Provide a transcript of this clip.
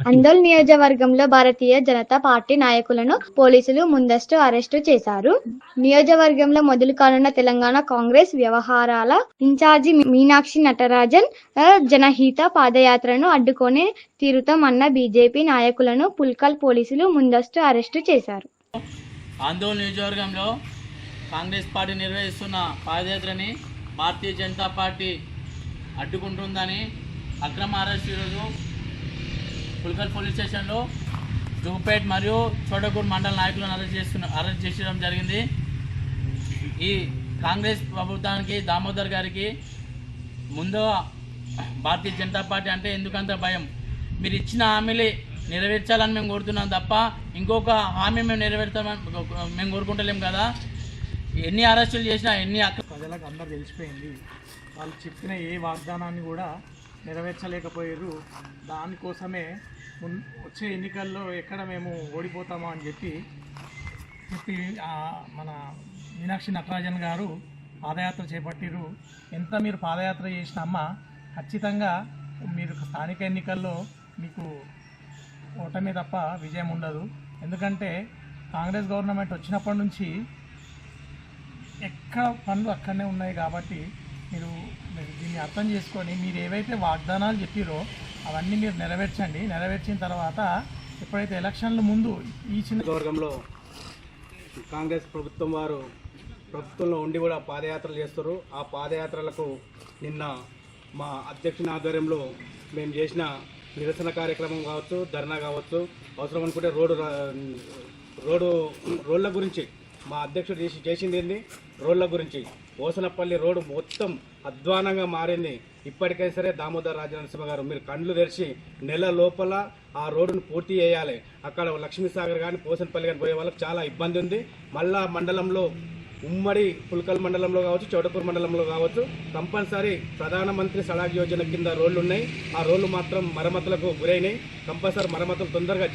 అందోల్ నియోజకవర్గంలో భారతీయ జనతా పార్టీ నాయకులను పోలీసులు ముందస్తు అరెస్టు చేశారు. నియోజకవర్గంలో మొదలు కానున్న తెలంగాణ కాంగ్రెస్ వ్యవహారాల ఇన్ఛార్జి మీనాక్షి నటరాజన్ జనహిత పాదయాత్రను అడ్డుకొని తీరుతామన్న బీజేపీ నాయకులను పుల్కల్ పోలీసులు ముందస్తు అరెస్టు చేశారు. ఆందోళన నియోజకవర్గంలో కాంగ్రెస్ పార్టీ నిర్వహిస్తున్న పాదయాత్రని భారతీయ జనతా పార్టీ అడ్డుకుంటుందని అక్రమ అరెస్ట్ ఈరోజు పుల్కల్ పోలీస్ స్టేషన్లో జూపేట్ మరియు చోటగూడ్ మండల నాయకులను అరెస్ట్ చేస్తున్న అరెస్ట్ చేయడం జరిగింది. ఈ కాంగ్రెస్ ప్రభుత్వానికి దామోదర్ గారికి ముందు భారతీయ జనతా పార్టీ అంటే ఎందుకంత భయం? మీరు ఇచ్చిన హామీలు నెరవేర్చాలని మేము కోరుతున్నాం తప్ప ఇంకొక హామీ మేము నెరవేర్తామని మేము కోరుకుంటలేం కదా. ఎన్ని అరెస్టులు చేసినా ఎన్ని ప్రజలకు అందరు తెలిసిపోయింది. వాళ్ళు చెప్పిన ఏ వాగ్దానాన్ని కూడా నెరవేర్చలేకపోయారు. దానికోసమే మున్ వచ్చే ఎన్నికల్లో ఎక్కడ మేము ఓడిపోతామో అని చెప్పి చెప్పి మన మీనాక్షి నటరాజన్ గారు పాదయాత్ర చేపట్టిరు ఎంత మీరు పాదయాత్ర చేసిన అమ్మ ఖచ్చితంగా మీరు స్థానిక ఎన్నికల్లో మీకు ఓటమి తప్ప విజయం ఉండదు. ఎందుకంటే కాంగ్రెస్ గవర్నమెంట్ వచ్చినప్పటి నుంచి ఎక్కడ పనులు అక్కడనే ఉన్నాయి కాబట్టి మీరు దీన్ని అర్థం చేసుకొని మీరు ఏవైతే వాగ్దానాలు చెప్పిరో అవన్నీ మీరు నెరవేర్చండి. నెరవేర్చిన తర్వాత ఎప్పుడైతే ఎలక్షన్ల ముందు ఈ చిన్న వర్గంలో కాంగ్రెస్ ప్రభుత్వం వారు ప్రభుత్వంలో ఉండి కూడా పాదయాత్రలు చేస్తారు. ఆ పాదయాత్రలకు నిన్న మా అధ్యక్షుని ఆధ్వర్యంలో మేము చేసిన నిరసన కార్యక్రమం కావచ్చు ధర్నా కావచ్చు అవసరం అనుకుంటే రోడ్డు రోడ్డు రోడ్ల గురించి మా అధ్యక్షుడు చేసి చేసింది ఏంది? రోడ్ల గురించి. ఓసనపల్లి రోడ్డు మొత్తం అధ్వానంగా మారింది. ఇప్పటికైనా సరే దామోదర్ రాజనరసింహ గారు మీరు కండ్లు తెరిచి నెల లోపల ఆ రోడ్డును పూర్తి చేయాలి. అక్కడ లక్ష్మీసాగర్ కానీ పోసనపల్లి కానీ పోయే వాళ్ళకి చాలా ఇబ్బంది ఉంది. మళ్ళా మండలంలో ఉమ్మడి పుల్కల్ మండలంలో కావచ్చు చౌడపూర్ మండలంలో కావచ్చు కంపల్సరీ ప్రధానమంత్రి సడాక్ యోజన కింద రోడ్లు ఉన్నాయి. ఆ రోడ్లు మాత్రం మరమ్మతులకు గురైనాయి. కంపల్సరీ మరమ్మతులు తొందరగా